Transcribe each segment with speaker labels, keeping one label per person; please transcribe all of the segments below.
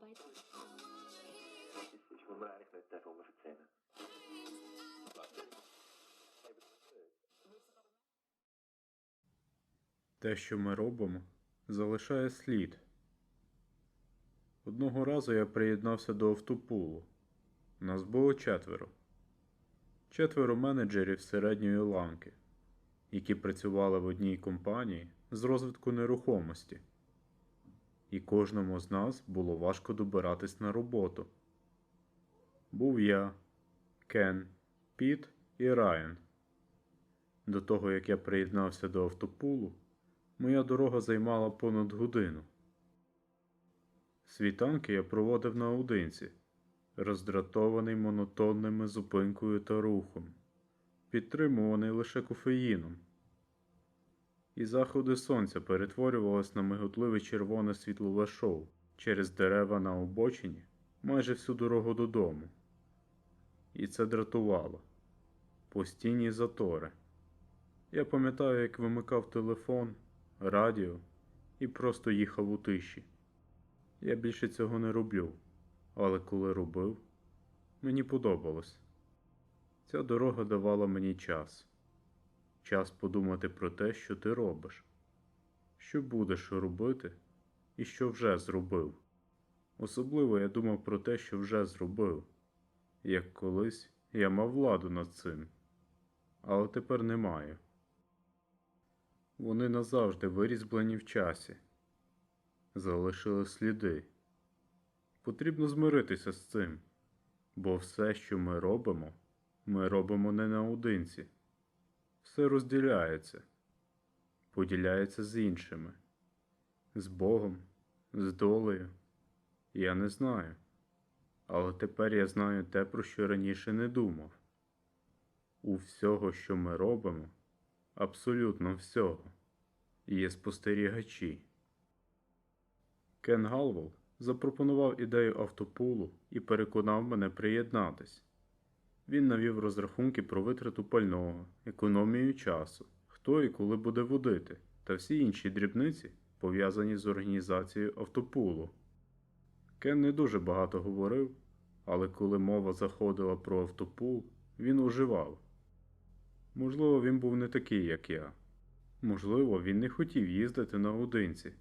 Speaker 1: Arbeit.
Speaker 2: Ich muss mal ehrlich mit der erzählen.
Speaker 3: Те, що ми робимо, залишає слід. Одного разу я приєднався до автопулу. Нас було четверо. Четверо менеджерів середньої ланки, які працювали в одній компанії з розвитку нерухомості. І кожному з нас було важко добиратись на роботу. Був я, Кен, Піт і Райан. До того, як я приєднався до автопулу, моя дорога займала понад годину. Світанки я проводив наодинці, роздратований монотонними зупинкою та рухом, підтримуваний лише кофеїном. І заходи сонця перетворювалось на миготливе червоне світлове шоу через дерева на обочині майже всю дорогу додому. І це дратувало. Постійні затори. Я пам'ятаю, як вимикав телефон, радіо і просто їхав у тиші. Я більше цього не роблю, але коли робив, мені подобалось. Ця дорога давала мені час. Час подумати про те, що ти робиш, що будеш робити і що вже зробив. Особливо я думав про те, що вже зробив, як колись я мав владу над цим, але тепер не маю. Вони назавжди вирізблені в часі, залишили сліди. Потрібно змиритися з цим, бо все, що ми робимо, ми робимо не наодинці. Все розділяється, поділяється з іншими, з Богом, з долею. Я не знаю, але тепер я знаю те, про що раніше не думав. У всього, що ми робимо, абсолютно всього, є спостерігачі. Кен Галвол запропонував ідею автопулу і переконав мене приєднатись. Він навів розрахунки про витрату пального, економію часу, хто і коли буде водити, та всі інші дрібниці, пов'язані з організацією автопулу. Кен не дуже багато говорив, але коли мова заходила про автопул, він уживав. Можливо, він був не такий, як я. Можливо, він не хотів їздити наодинці.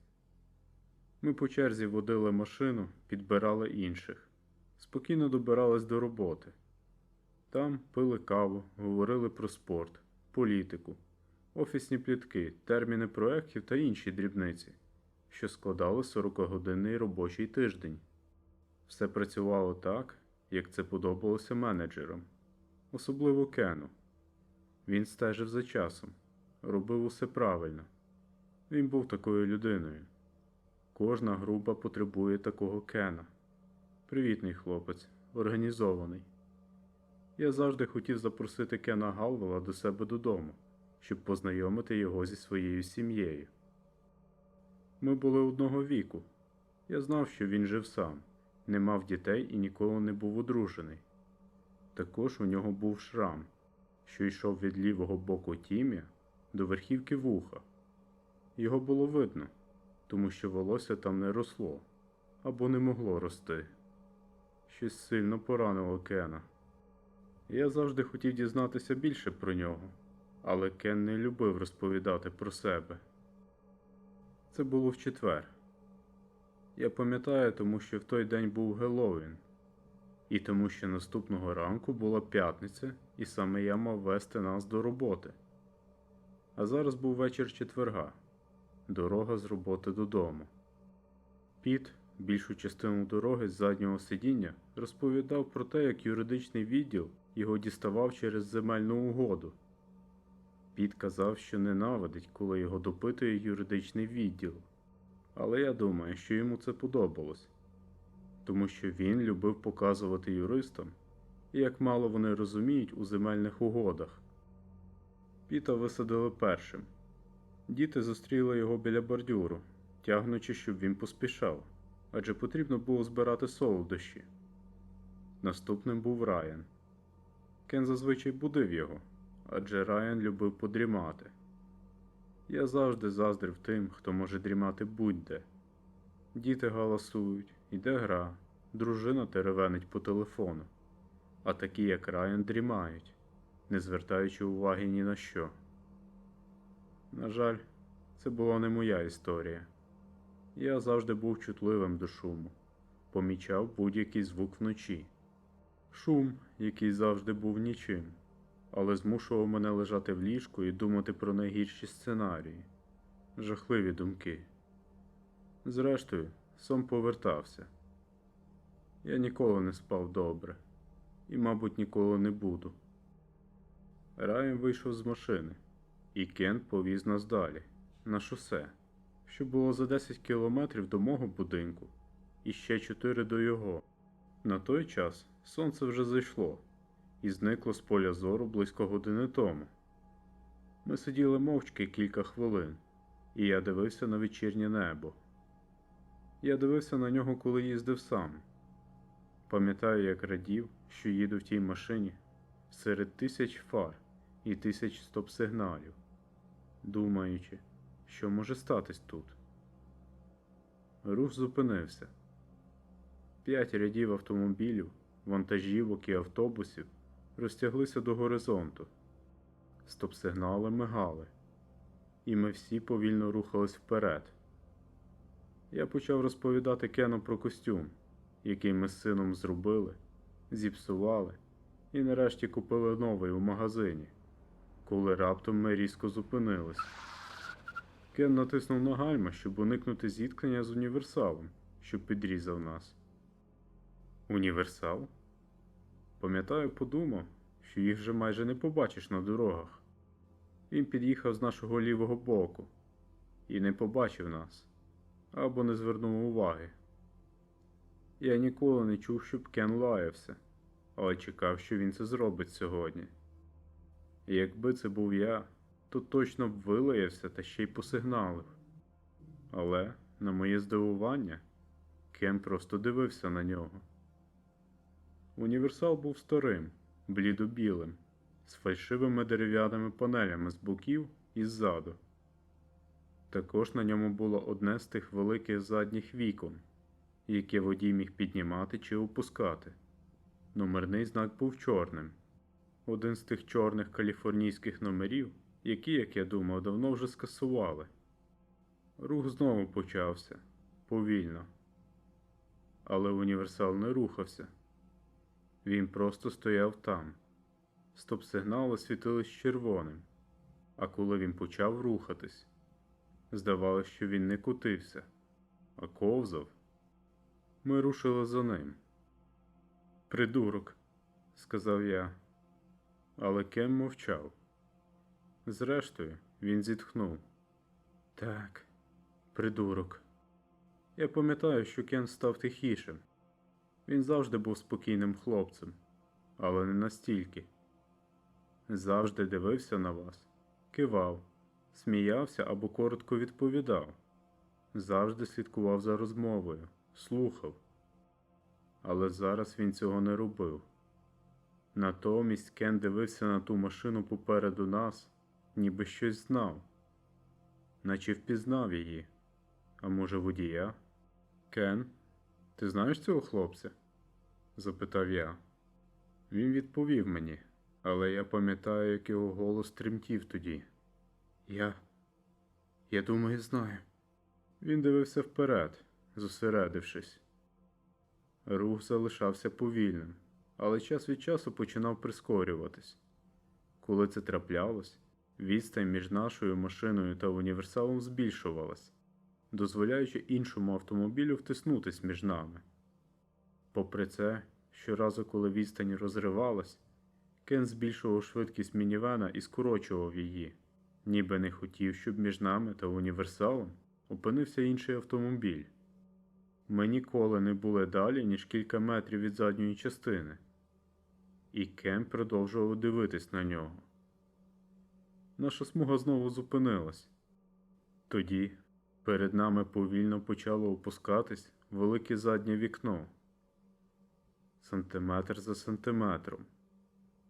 Speaker 3: Ми по черзі водили машину, підбирали інших, спокійно добирались до роботи. Там пили каву, говорили про спорт, політику, офісні плітки, терміни проєктів та інші дрібниці, що складали 40-годинний робочий тиждень. Все працювало так, як це подобалося менеджерам, особливо Кену. Він стежив за часом, робив усе правильно. Він був такою людиною. Кожна група потребує такого Кена. Привітний хлопець, організований. Я завжди хотів запросити Кена Галвела до себе додому, щоб познайомити його зі своєю сім'єю. Ми були одного віку. Я знав, що він жив сам, не мав дітей і ніколи не був одружений. Також у нього був шрам, що йшов від лівого боку тім'я до верхівки вуха. Його було видно, тому що волосся там не росло або не могло рости. Щось сильно поранило Кена. Я завжди хотів дізнатися більше про нього, але Кен не любив розповідати про себе. Це було в четвер. Я пам'ятаю, тому що в той день був Геловін, і тому що наступного ранку була п'ятниця, і саме я мав вести нас до роботи. А зараз був вечір четверга, дорога з роботи додому. Піт більшу частину дороги з заднього сидіння розповідав про те, як юридичний відділ його діставав через земельну угоду. Піт казав, що ненавидить, коли його допитує юридичний відділ. Але я думаю, що йому це подобалось, тому що він любив показувати юристам, як мало вони розуміють у земельних угодах. Піта висадили першим. Діти зустріли його біля бордюру, тягнучи, щоб він поспішав, адже потрібно було збирати солодощі. Наступним був Райан. Кен зазвичай будив його, адже Райан любив подрімати. Я завжди заздрив тим, хто може дрімати будь-де. Діти галасують, Іде гра, дружина теревенить по телефону, а такі, як Райан, дрімають, не звертаючи уваги ні на що. На жаль, це була не моя історія. Я завжди був чутливим до шуму, помічав будь-який звук вночі. Шум, який завжди був нічим, але змушував мене лежати в ліжку і думати про найгірші сценарії, жахливі думки. Зрештою, сон повертався. Я ніколи не спав добре і, мабуть, ніколи не буду. Райан вийшов з машини, і Кент повіз нас далі, на шосе, що було за 10 кілометрів до мого будинку, і ще 4 до його. На той час сонце вже зайшло і зникло з поля зору близько години тому. Ми сиділи мовчки кілька хвилин, і я дивився на вечірнє небо. Я дивився на нього, коли їздив сам. Пам'ятаю, як радів, що їду в тій машині серед тисяч фар і тисяч стоп-сигналів, думаючи, що може статись тут. Рух зупинився. П'ять рядів автомобілів, вантажівок і автобусів розтяглися до горизонту. Стоп-сигнали мигали, і ми всі повільно рухались вперед. Я почав розповідати Кену про костюм, який ми з сином зробили, зіпсували і нарешті купили новий у магазині, коли раптом ми різко зупинились. Кен натиснув на гальма, щоб уникнути зіткнення з універсалом, що підрізав нас. Універсал? Пам'ятаю, подумав, що їх вже майже не побачиш на дорогах. Він під'їхав з нашого лівого боку і не побачив нас або не звернув уваги. Я ніколи не чув, щоб Кен лаявся, але чекав, що він це зробить сьогодні. І якби це був я, то точно б вилаявся та ще й посигналив. Але, на моє здивування, Кен просто дивився на нього. Універсал був старим, блідо-білим, з фальшивими дерев'яними панелями з боків і ззаду. Також на ньому було одне з тих великих задніх вікон, яке водій міг піднімати чи опускати. Номерний знак був чорним. Один з тих чорних каліфорнійських номерів, які, як я думав, давно вже скасували. Рух знову почався повільно. Але універсал не рухався. Він просто стояв там. Стоп-сигнали світились червоним, а коли він почав рухатись, здавалося, що він не кутився, а ковзав. Ми рушили за ним. Придурок, сказав я, але Кем мовчав. Зрештою, він зітхнув. Так, придурок. Я пам'ятаю, що Кен став тихішим. Він завжди був спокійним хлопцем, але не настільки. Завжди дивився на вас, кивав, сміявся або коротко відповідав, завжди слідкував за розмовою, слухав. Але зараз він цього не робив. Натомість Кен дивився на ту машину попереду нас, ніби щось знав, наче впізнав її. А може, водія? Кен, ти знаєш цього хлопця? запитав я. Він відповів мені, але я пам'ятаю, як його голос тремтів тоді. Я. Я думаю, знаю. Він дивився вперед, зосередившись. Рух залишався повільним, але час від часу починав прискорюватись. Коли це траплялось, відстань між нашою машиною та універсалом збільшувалась, дозволяючи іншому автомобілю втиснутись між нами. Попри це, щоразу, коли відстань розривалась, Кен збільшував швидкість мінівена і скорочував її, ніби не хотів, щоб між нами та універсалом опинився інший автомобіль. Ми ніколи не були далі, ніж кілька метрів від задньої частини, і Кен продовжував дивитись на нього. Наша смуга знову зупинилась. Тоді перед нами повільно почало опускатись велике заднє вікно сантиметр за сантиметром,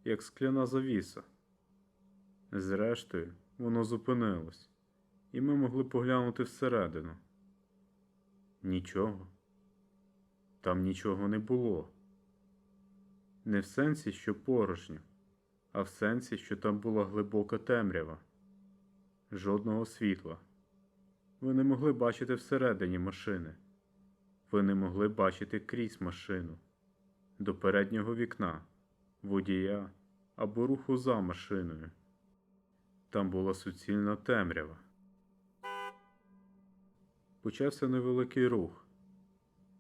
Speaker 3: як скляна завіса. Зрештою, воно зупинилось, і ми могли поглянути всередину. Нічого. там нічого не було. Не в сенсі, що порожньо, а в сенсі, що там була глибока темрява. Жодного світла. Ви не могли бачити всередині машини. Ви не могли бачити крізь машину, до переднього вікна, водія або руху за машиною. Там була суцільна темрява. Почався невеликий рух.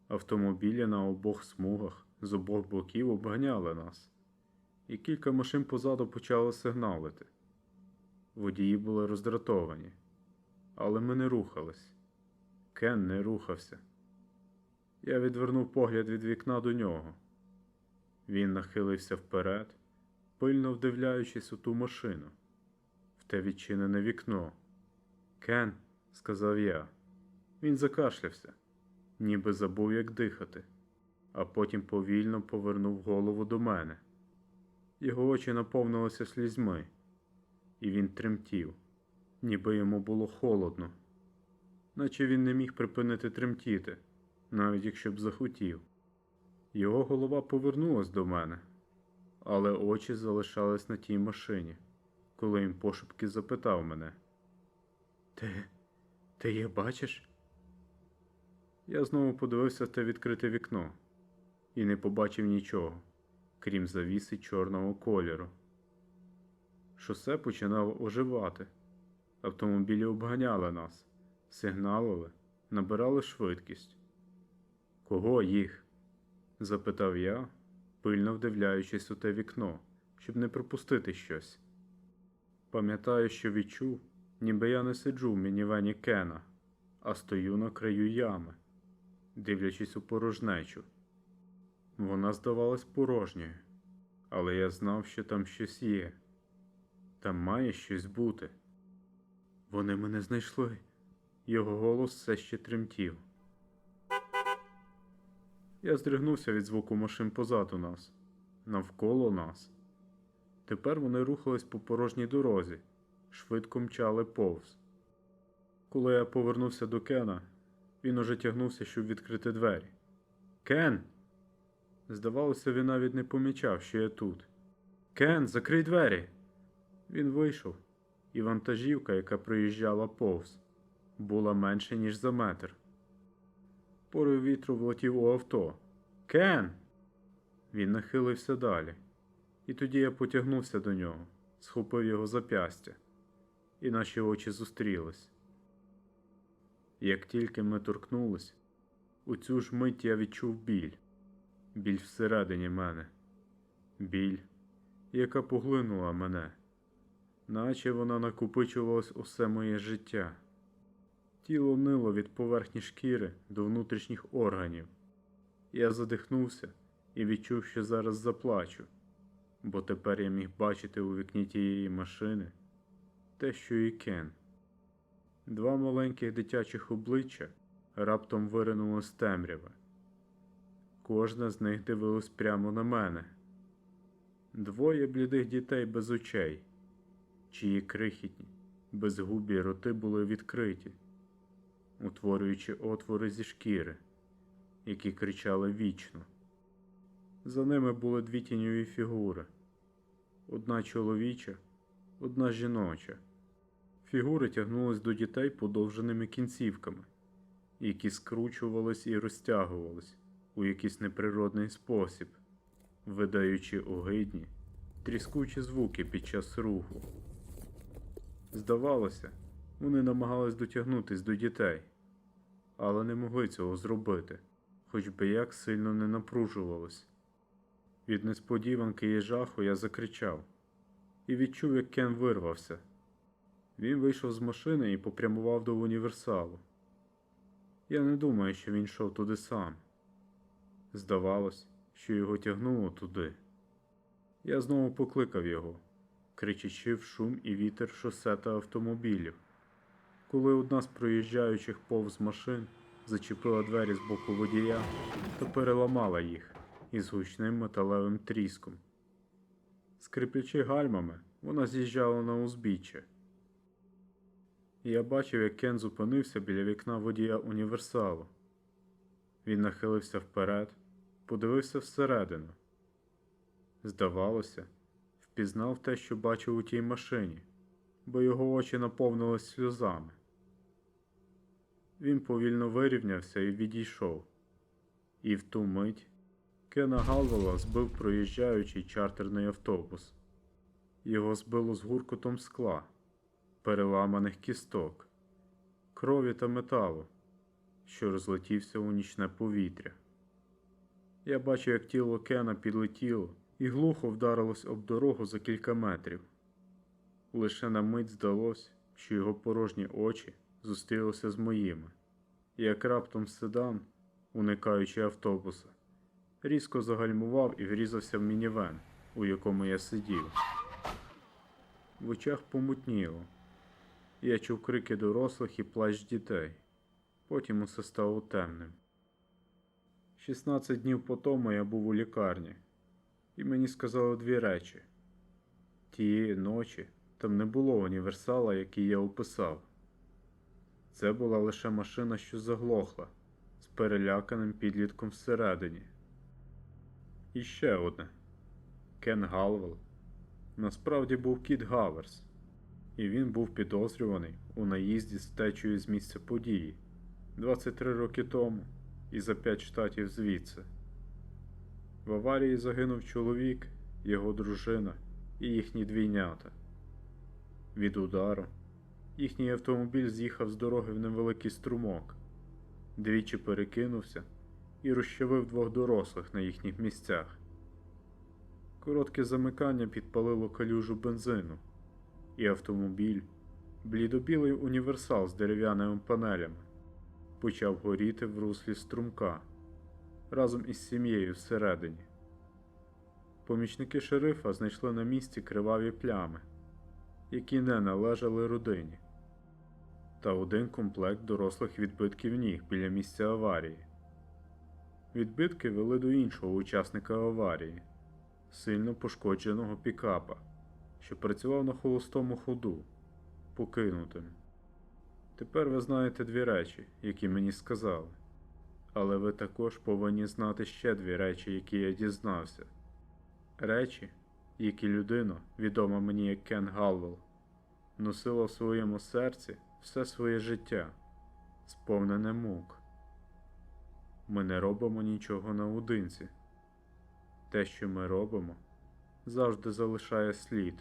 Speaker 3: Автомобілі на обох смугах з обох боків обганяли нас, і кілька машин позаду почали сигналити. Водії були роздратовані, але ми не рухались. Кен не рухався. Я відвернув погляд від вікна до нього. Він нахилився вперед, пильно вдивляючись у ту машину, в те відчинене вікно. Кен, сказав я. Він закашлявся, ніби забув, як дихати, а потім повільно повернув голову до мене. Його очі наповнилися слізьми, і він тремтів, ніби йому було холодно, наче він не міг припинити тремтіти, навіть якщо б захотів. Його голова повернулась до мене, але очі залишались на тій машині, коли він пошепки запитав мене: Ти, ти їх бачиш? Я знову подивився те відкрите вікно і не побачив нічого, крім завіси чорного кольору. Шосе починало оживати. Автомобілі обганяли нас, сигналили, набирали швидкість. Кого їх? запитав я, пильно вдивляючись у те вікно, щоб не пропустити щось. Пам'ятаю, що відчув, ніби я не сиджу в мінівені Кена, а стою на краю ями, дивлячись у порожнечу. Вона здавалась порожньою, але я знав, що там щось є. Там має щось бути. Вони мене знайшли. Його голос все ще тремтів. Я здригнувся від звуку машин позаду нас, навколо нас. Тепер вони рухались по порожній дорозі, швидко мчали повз. Коли я повернувся до Кена, він уже тягнувся, щоб відкрити двері. Кен! Здавалося, він навіть не помічав, що я тут. Кен, закрий двері. Він вийшов, і вантажівка, яка проїжджала повз, була менше, ніж за метр. Порив вітру влетів у авто. Кен! Він нахилився далі. І тоді я потягнувся до нього, схопив його зап'ястя, і наші очі зустрілись. Як тільки ми торкнулись, у цю ж мить я відчув біль, біль всередині мене, біль, яка поглинула мене, наче вона накопичувалась усе моє життя. Тіло нило від поверхні шкіри до внутрішніх органів. Я задихнувся і відчув, що зараз заплачу, бо тепер я міг бачити у вікні тієї машини те, що і Кен. Два маленьких дитячих обличчя раптом виринуло з темряви. Кожна з них дивилась прямо на мене. Двоє блідих дітей без очей, чиї крихітні, безгубі роти були відкриті, утворюючи отвори зі шкіри, які кричали вічно. За ними були дві тіньові фігури: одна чоловіча, одна жіноча. Фігури тягнулись до дітей подовженими кінцівками, які скручувались і розтягувались у якийсь неприродний спосіб, видаючи огидні, тріскучі звуки під час руху. Здавалося, вони намагались дотягнутись до дітей, але не могли цього зробити, хоч би як сильно не напружувались. Від несподіванки і жаху я закричав і відчув, як Кен вирвався. Він вийшов з машини і попрямував до універсалу. Я не думаю, що він йшов туди сам. Здавалось, що його тягнуло туди. Я знову покликав його, кричачи в шум і вітер шосе та автомобілів. Коли одна з проїжджаючих повз машин зачепила двері з боку водія, то переламала їх із гучним металевим тріском. Скриплячи гальмами, вона з'їжджала на узбіччя. Я бачив, як Кен зупинився біля вікна водія універсалу. Він нахилився вперед, подивився всередину. Здавалося, впізнав те, що бачив у тій машині, бо його очі наповнились сльозами. Він повільно вирівнявся і відійшов. І в ту мить Кена Галвела збив проїжджаючий чартерний автобус. Його збило з гуркотом скла, переламаних кісток, крові та металу, що розлетівся у нічне повітря. Я бачив, як тіло Кена підлетіло і глухо вдарилось об дорогу за кілька метрів. Лише на мить здалось, що його порожні очі зустрілися з моїми, як раптом седан, уникаючи автобуса, різко загальмував і врізався в мінівен, у якому я сидів. В очах помутніло. Я чув крики дорослих і плач дітей. Потім усе стало темним. 16 днів по тому я був у лікарні, і мені сказали дві речі. Тієї ночі там не було універсала, який я описав. Це була лише машина, що заглохла, з переляканим підлітком всередині. І ще одне. Кен Галвел насправді був Кіт Гаверс, і він був підозрюваний у наїзді з течею з місця події 23 роки тому і за 5 штатів звідси. В аварії загинув чоловік, його дружина і їхні двійнята. Від удару їхній автомобіль з'їхав з дороги в невеликий струмок, двічі перекинувся і розчавив двох дорослих на їхніх місцях. Коротке замикання підпалило калюжу бензину, і автомобіль, блідобілий універсал з дерев'яними панелями, почав горіти в руслі струмка разом із сім'єю всередині. Помічники шерифа знайшли на місці криваві плями, які не належали родині, та один комплект дорослих відбитків ніг біля місця аварії. Відбитки вели до іншого учасника аварії, сильно пошкодженого пікапа, що працював на холостому ходу, покинутим. Тепер ви знаєте дві речі, які мені сказали. Але ви також повинні знати ще дві речі, які я дізнався. Речі, які людина, відома мені як Кен Галвел, носила в своєму серці все своє життя, сповнене мук. Ми не робимо нічого наодинці. Те, що ми робимо, завжди залишає слід.